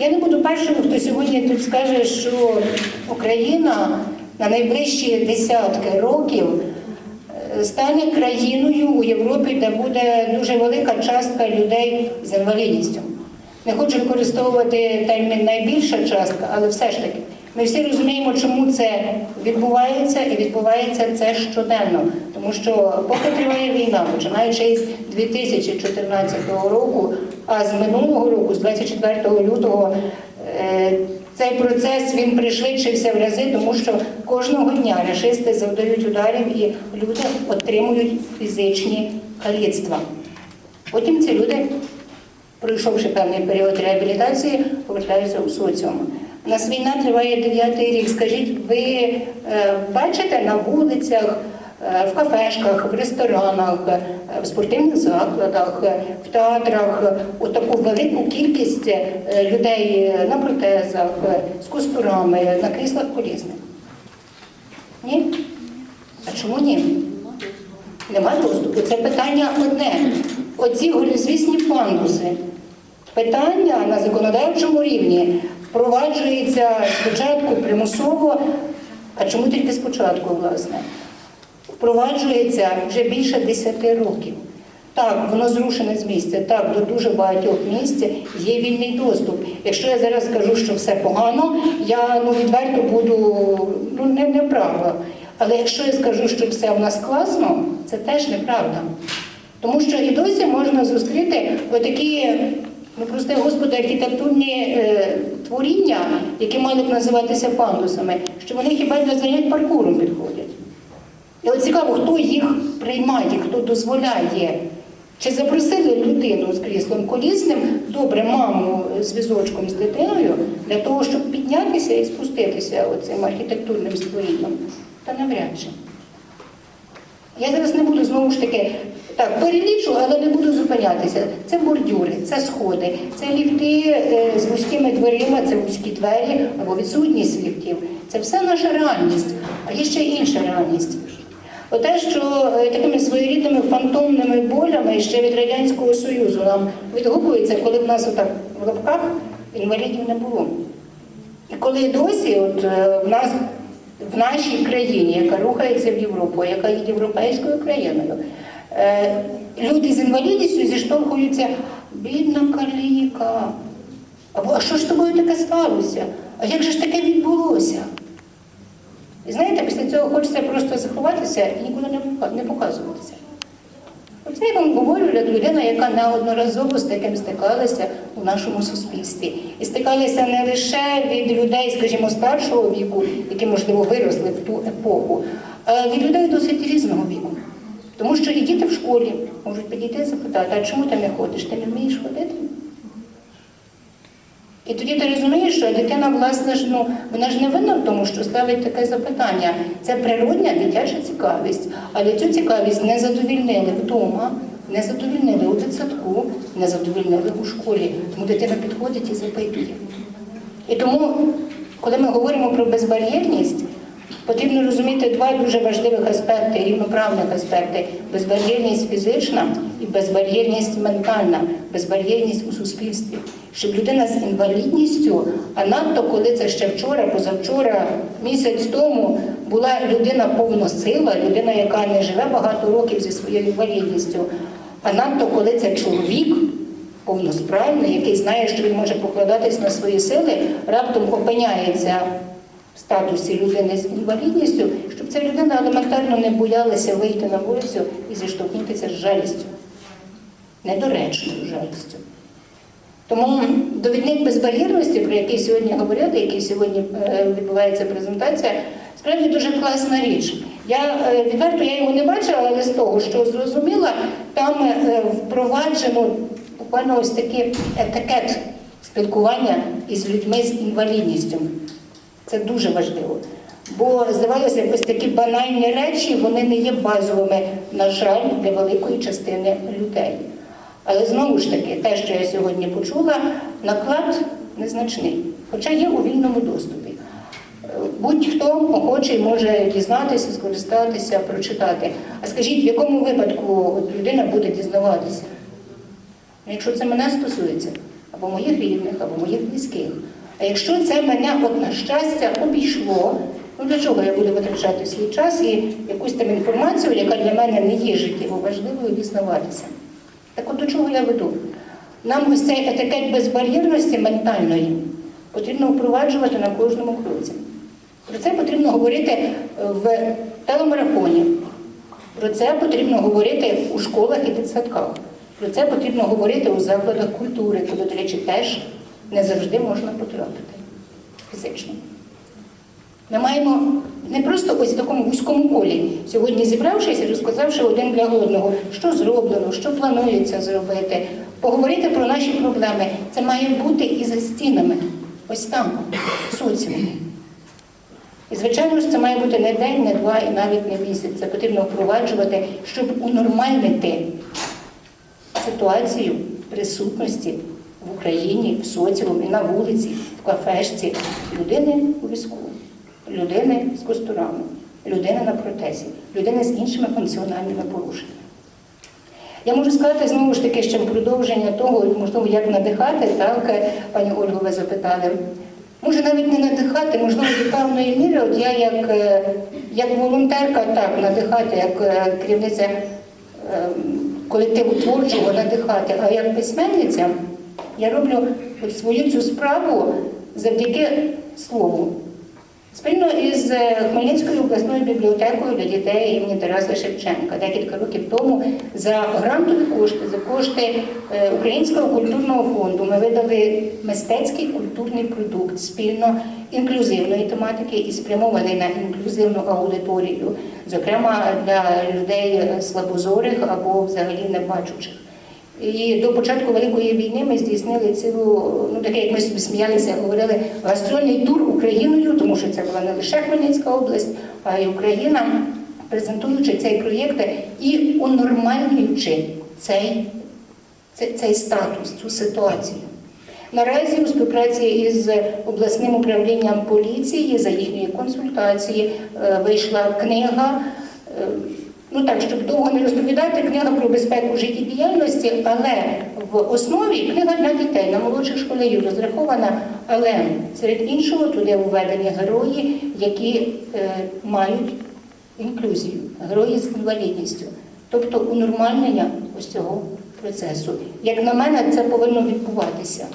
Я не буду першим, хто сьогодні тут скаже, що Україна на найближчі десятки років е, стане країною у Європі, де буде дуже велика частка людей з інвалідністю. Не хочу використовувати термін найбільша частка, але все ж таки. Ми всі розуміємо, чому це відбувається, і відбувається це щоденно. Тому що поки триває війна, починаючи з 2014 року, а з минулого року, з 24 лютого, е, цей процес він пришвидшився в рази, тому що кожного дня рашисти завдають ударів і люди отримують фізичні каліцтва. Потім ці люди пройшовши певний період реабілітації, повертаються у соціум. У нас війна триває дев'ятий рік. Скажіть, ви е, бачите на вулицях, в кафешках, в ресторанах, е, в спортивних закладах, е, в театрах е, таку велику кількість е, людей е, на протезах, е, з костурами, на кріслах колісних? Ні? А чому ні? Нема доступу. Це питання одне. Оці голізвісні пандуси. Питання на законодавчому рівні впроваджується спочатку примусово, а чому тільки спочатку, власне? Впроваджується вже більше 10 років. Так, воно зрушене з місця. Так, до дуже багатьох місць є вільний доступ. Якщо я зараз скажу, що все погано, я ну, відверто буду ну, не, неправда. Але якщо я скажу, що все в нас класно, це теж неправда. Тому що і досі можна зустріти отакі, ну прости господи, архітектурні е, творіння, які мали б називатися пандусами, що вони хіба для занять паркуром підходять. І от цікаво, хто їх приймає, хто дозволяє. Чи запросили людину з кріслом колісним, добре, маму з візочком з дитиною, для того, щоб піднятися і спуститися оцим архітектурним створінням? Та навряд чи. Я зараз не буду знову ж таки так перелічу, але не буду зупинятися. Це бордюри, це сходи, це ліфти е, з вузькими дверима, це вузькі двері або відсутність ліфтів. Це все наша реальність. А є ще інша реальність. Оте, що е, такими своєрідними фантомними болями ще від Радянського Союзу нам відгукується, коли в нас отак в лапках інвалідів не було. І коли досі от, е, в нас в нашій країні, яка рухається в Європу, яка є європейською країною, е, люди з інвалідністю зіштовхуються бідна каліка. Або а що ж тобою таке сталося? А як же ж таке відбулося? І знаєте, після цього хочеться просто заховатися і нікуди не показуватися. Оце я вам говорю людина, яка неодноразово з таким стикалася у нашому суспільстві. І стикалися не лише від людей, скажімо, старшого віку, які, можливо, виросли в ту епоху, а від людей досить різного віку. Тому що і діти в школі можуть підійти і запитати, а чому ти не ходиш? Ти не вмієш ходити? І тоді ти розумієш, що дитина, власне, ж, ну, вона ж не винна в тому, що ставить таке запитання. Це природня дитяча цікавість. Але цю цікавість не задовільнили вдома, не задовільнили у дитсадку, не задовільнили у школі. Тому дитина підходить і запитує. І тому, коли ми говоримо про безбар'єрність, потрібно розуміти два дуже важливих аспекти, рівноправних аспекти: безбар'єрність фізична і безбар'єрність ментальна, безбар'єрність у суспільстві. Щоб людина з інвалідністю, а надто коли це ще вчора, позавчора, місяць тому була людина повносила, людина, яка не живе багато років зі своєю інвалідністю, а надто коли це чоловік повносправний, який знає, що він може покладатись на свої сили, раптом опиняється статусі людини з інвалідністю, щоб ця людина елементарно не боялася вийти на вулицю і зіштовхнутися з жалістю, недоречною жалістю. Тому довідник безбар'єрності, про який сьогодні говорили, який сьогодні е, відбувається презентація, справді дуже класна річ. Я е, відверто я його не бачила, але з того, що зрозуміла, там е, впроваджено буквально ось такий етикет спілкування із людьми з інвалідністю. Це дуже важливо. Бо здавалося, ось такі банальні речі вони не є базовими, на жаль, для великої частини людей. Але знову ж таки, те, що я сьогодні почула, наклад незначний, хоча є у вільному доступі. Будь-хто охочий може дізнатися, скористатися, прочитати. А скажіть, в якому випадку людина буде дізнаватися? Якщо це мене стосується, або моїх рідних, або моїх близьких. А якщо це мене от на щастя обійшло, ну для чого я буду витрачати свій час і якусь там інформацію, яка для мене не є життєво важливою, дізнаватися? Так от до чого я веду? Нам ось цей етикет безбар'єрності ментальної потрібно впроваджувати на кожному кроці. Про це потрібно говорити е, в телемарафоні. Про це потрібно говорити у школах і дитсадках. Про це потрібно говорити у закладах культури, куди, до речі, теж не завжди можна потрапити фізично. Ми маємо не просто ось в такому вузькому колі сьогодні зібравшись і розказавши один для одного, що зроблено, що планується зробити, поговорити про наші проблеми. Це має бути і за стінами, ось там, соціумі. І, звичайно ж, це має бути не день, не два і навіть не місяць. Це потрібно впроваджувати, щоб унормальнити ситуацію присутності в Україні, в соціумі, на вулиці, в кафешці людини у візку, людини з костурами, людини на протезі, людини з іншими функціональними порушеннями. Я можу сказати знову ж таки ще в продовження того, можливо, як надихати, так, пані Ольго, ви запитали. Може навіть не надихати, можливо, до певної міри, от я як, е, як волонтерка, так, надихати, як е, керівниця е, колективу творчого надихати, а як письменниця я роблю свою цю справу завдяки слову. Спільно із е, Хмельницькою обласною бібліотекою для дітей імені Тараса Шевченка декілька років тому за грантові кошти, за кошти е, Українського культурного фонду ми видали мистецький культурний продукт спільно інклюзивної тематики і спрямований на інклюзивну аудиторію, зокрема для людей слабозорих або взагалі небачучих. І до початку Великої війни ми здійснили цілу, ну таке, як ми собі сміялися, говорили, гастрольний тур Україною, тому що це була не лише Хмельницька область, а й Україна, презентуючи цей проєкт і унормальнюючи цей, цей, цей статус, цю ситуацію. Наразі у співпраці із обласним управлінням поліції за їхньої консультації е, вийшла книга. Ну так, щоб довго не розповідати, книга про безпеку життєдіяльності, але в основі книга для дітей на молодших школярів розрахована, але серед іншого туди введені герої, які е, мають інклюзію, герої з інвалідністю, тобто унормальнення ось цього процесу. Як на мене, це повинно відбуватися.